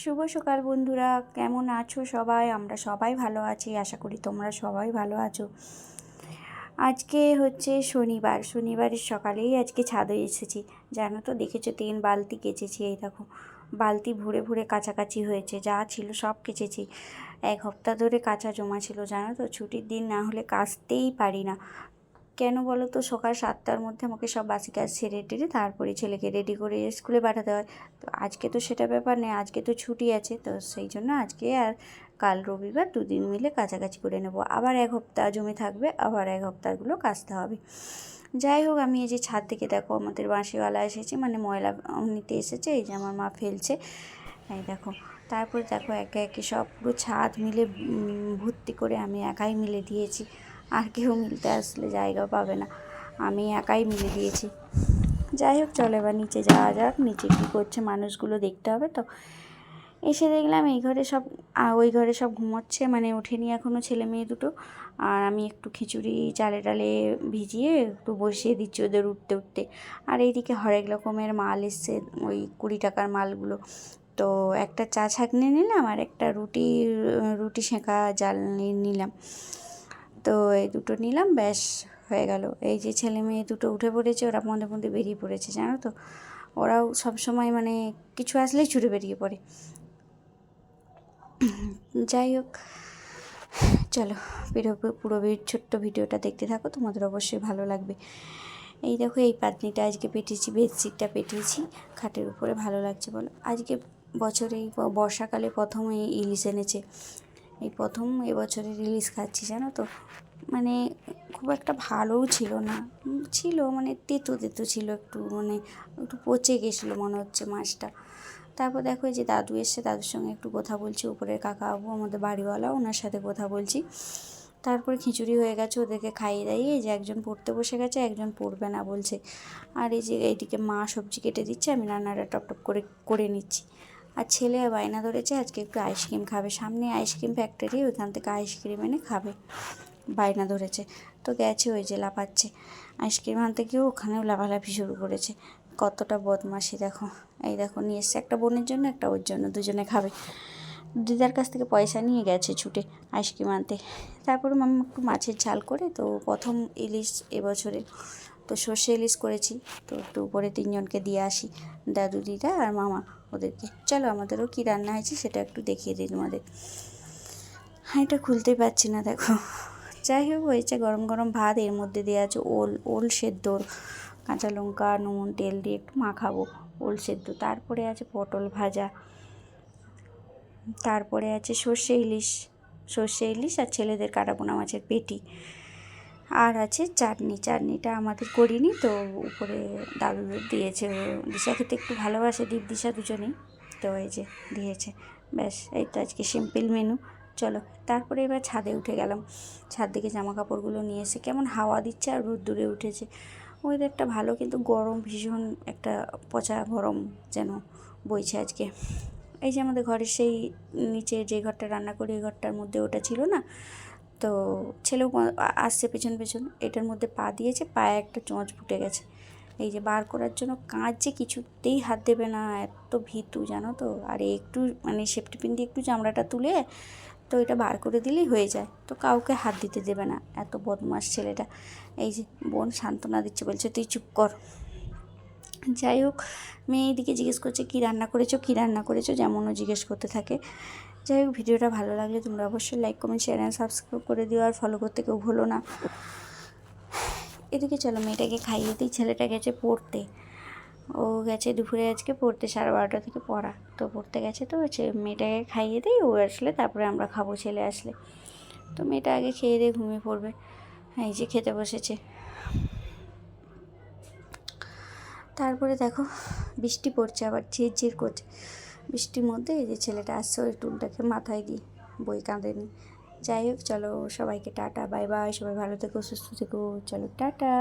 শুভ সকাল বন্ধুরা, কেমন আছো সবাই? আমরা সবাই ভালো আছি, আশা করি তোমরা সবাই ভালো আছো। আজকে হচ্ছে শনিবার, শনিবারের সকালেই আজকে ছাদে এসেছি। জানো তো, দেখেছ তিন বালতি কেচেছি, এই দেখো। বালতি ভরে ভরে কাছাকাছি হয়েছে, যা ছিল সব কেচেছি। এক সপ্তাহ ধরে কাঁচা জমা ছিল, জানো তো? ছুটির দিন না হলে কাচতেই পারি না। কেন বলো তো? সকাল সাতটার মধ্যে আমাকে সব বাসি কাজ সেরে টেরে তারপরে ছেলেকে রেডি করে স্কুলে পাঠাতে হয়। তো আজকে তো সেটা ব্যাপার নেই, আজকে তো ছুটি আছে। তো সেই জন্য আজকে আর কাল রবিবার দুদিন মিলে কাছাকাছি করে নেব। আবার এক হপ্তাহ জমে থাকবে, আবার এক হপ্তাহগুলো কাচতে হবে। যাই হোক, আমি এই যে ছাদ থেকে দেখো, আমাদের বাঁশিওয়ালা এসেছে মানে ময়লা নিতে এসেছে, এই যে আমার মা ফেলছে। এই দেখো, তারপরে দেখো একে একে সব পুরো ছাদ মিলে ভর্তি করে আমি একাই মিলে দিয়েছি। আর কেউ মিলতে আসলে জায়গা পাবে না। আমি একাই মিলে দিয়েছি। যাই হোক, চলো এবার নিচে যাওয়া যাক। নিচে কী করছে মানুষগুলো দেখতে হবে তো। এসে দেখলাম এই ঘরে সব ওই ঘরে সব ঘুমোচ্ছে। মানে ওঠেনি এখনও ছেলে মেয়ে দুটো। আর আমি একটু খিচুড়ি চালে টালে ভিজিয়ে একটু বসিয়ে দিচ্ছি ওদের উঠতে উঠতে। আর এইদিকে হরেক রকমের মাল এসছে, ওই কুড়ি টাকার মালগুলো। তো একটা চা ছাঁকনি নিলাম আর একটা রুটি রুটি সেঁকা জাল নিলাম। তো এই দুটো নিলাম, ব্যাস হয়ে গেল। এই যে ছেলে মেয়ে দুটো উঠে পড়েছে, ওরা মধ্যে মধ্যে বেরিয়ে পড়েছে, জানো তো? ওরাও সব সময় মানে কিছু আসলেই ছুটে বেরিয়ে পড়ে। যাই হোক, চলো পুরো ছোট্ট ভিডিওটা দেখতে থাকো, তোমাদের অবশ্যই ভালো লাগবে। এই দেখো, এই পাতনিটা আজকে পেটিয়েছি, বেডশিটটা পেটিয়েছি, খাটের উপরে ভালো লাগছে বলো। আজকে বছরে বর্ষাকালে প্রথম এই ইলিশ এনেছে। এই প্রথম এবছরে রিলিজ খাচ্ছি, জানো তো? মানে খুব একটা ভালোও ছিল না। ছিল মানে তেতো তেতো ছিল একটু মানে একটু পচে গেছিল মনে হচ্ছে মাছটা। তারপর দেখো যে দাদু এসছে, দাদুর সঙ্গে একটু কথা বলছি, উপরের কাকা বাবু আমাদের বাড়িওয়ালা, ওনার সাথে কথা বলছি। তারপরে খিচুড়ি হয়ে গেছে, ওদেরকে খাইয়ে দাইয়ে যে একজন পড়তে বসে গেছে, একজন পড়বে না বলছে। আর এই যে এইদিকে মা সবজি কেটে দিচ্ছে, আমি রান্নাটা টপ টপ করে করে নিচ্ছি। আর ছেলে বায়না ধরেছে, আজকে একটু আইসক্রিম খাবে। সামনে আইসক্রিম ফ্যাক্টরি ওইখান থেকে আইসক্রিম এনে খাবে। বায়না ধরেছে। তো গেছে ওই যে লাফাচ্ছে। আইসক্রিম আনতে গিয়েও ওখানেও লাফালাফি শুরু করেছে। কতটা বদমাশি, দেখো। এই দেখো, নিয়ে এসছে একটা বোনের জন্য, একটা ওর জন্য, দুজনে খাবে। দিদার কাছ থেকে পয়সা নিয়ে গেছে ছুটে আইসক্রিম আনতে। তারপরে মাম্মা একটু মাছের ঝাল করে, তো প্রথম ইলিশ এবছরে তো সর্ষে ইলিশ করেছি। তো একটু উপরে তিনজনকে দিয়ে আসি, দাদু, দিদা আর মামা ওদেরকে। চলো, আমাদেরও কী রান্না হয়েছে সেটা একটু দেখিয়ে দিই তোমাদের। হ্যাঁ এটা খুলতেই পারছি না, দেখো। যাই হোক, হয়েছে গরম গরম ভাত, এর মধ্যে দেওয়া আছে ওল ওল সেদ্ধ, কাঁচা লঙ্কা, নুন, তেল দিয়ে একটু মাখাবো ওল সেদ্ধ। তারপরে আছে পটল ভাজা। তারপরে আছে সর্ষে ইলিশ। সর্ষে ইলিশ আর ছেলেদের কাটাপোনা মাছের পেটি। আর আছে চাটনি। চাটনিটা আমাদের করিনি, তো উপরে দাদু দিয়েছে। দিশা খেতে একটু ভালোবাসে, দীপ, দিশা দুজনেই। তো এই যে দিয়েছে। ব্যাস, এই তো আজকে সিম্পল মেনু চলো, তারপরে এবার ছাদে উঠে গেলাম। ছাদ থেকে জামা কাপড়গুলো নিয়ে এসে কেমন হাওয়া দিচ্ছে আর রোদ দূরে উঠেছে। ওয়েদারটা ভালো, কিন্তু গরম ভীষণ একটা পচা গরম যেন বইছে আজকে। এই যে আমাদের ঘরের সেই নিচে যে ঘরটা রান্না করি ওই ঘরটার মধ্যে ওটা ছিল না। তো ছেলেও আসছে পেছন পেছন। এটার মধ্যে পা দিয়েছে, পায়ে একটা চোঁচ ফুটে গেছে। এই যে বার করার জন্য কাঁচ যে কিছুতেই হাত দেবে না, এত ভীতু, জানো তো? আর একটু মানে সেফটি পিন দিয়ে একটু চামড়াটা তুলে তো এটা বার করে দিলেই হয়ে যায়। তো কাউকে হাত দিতে দেবে না, এত বদমাস ছেলেটা। এই যে বোন সান্ত্বনা দিচ্ছে, বলছে, তুই চুপ কর। যাই হোক, মেয়ে এদিকে জিজ্ঞেস করছে, কী রান্না করেছ? কী রান্না করেছ? যেমনও জিজ্ঞেস করতে থাকে। যাই হোক, ভিডিওটা ভালো লাগলে তোমরা অবশ্যই like comment share and subscribe করে দিও আর ফলো করতে কেউ ভুলো না। এদিকে চলো, মেয়েটাকে খাইয়ে দিই, ছেলেটা গেছে পড়তে। ও গেছে দুপুরে আজকে পড়তে, সাড়ে বারোটা থেকে পড়া। তো পড়তে গেছে তো মেয়েটাকে খাইয়ে দিই, ও আসলে তারপরে আমরা খাব, ছেলে আসলে। তো মেয়েটা আগে খেয়ে দিয়ে ঘুমিয়ে পড়বে। হ্যাঁ এই যে খেতে বসেছে। তারপরে দেখো, বৃষ্টি পড়ছে আবার, ঝিরঝির করছে। বৃষ্টির মধ্যে এই যে ছেলেটা আসছে, ওই টুলটাকে মাথায় দিই বই কাঁদে কাঁদেনি যাই হোক, চলো সবাইকে টাটা, বাই বাই, সবাই ভালো থেকো, সুস্থ থেকো, চলো টাটা।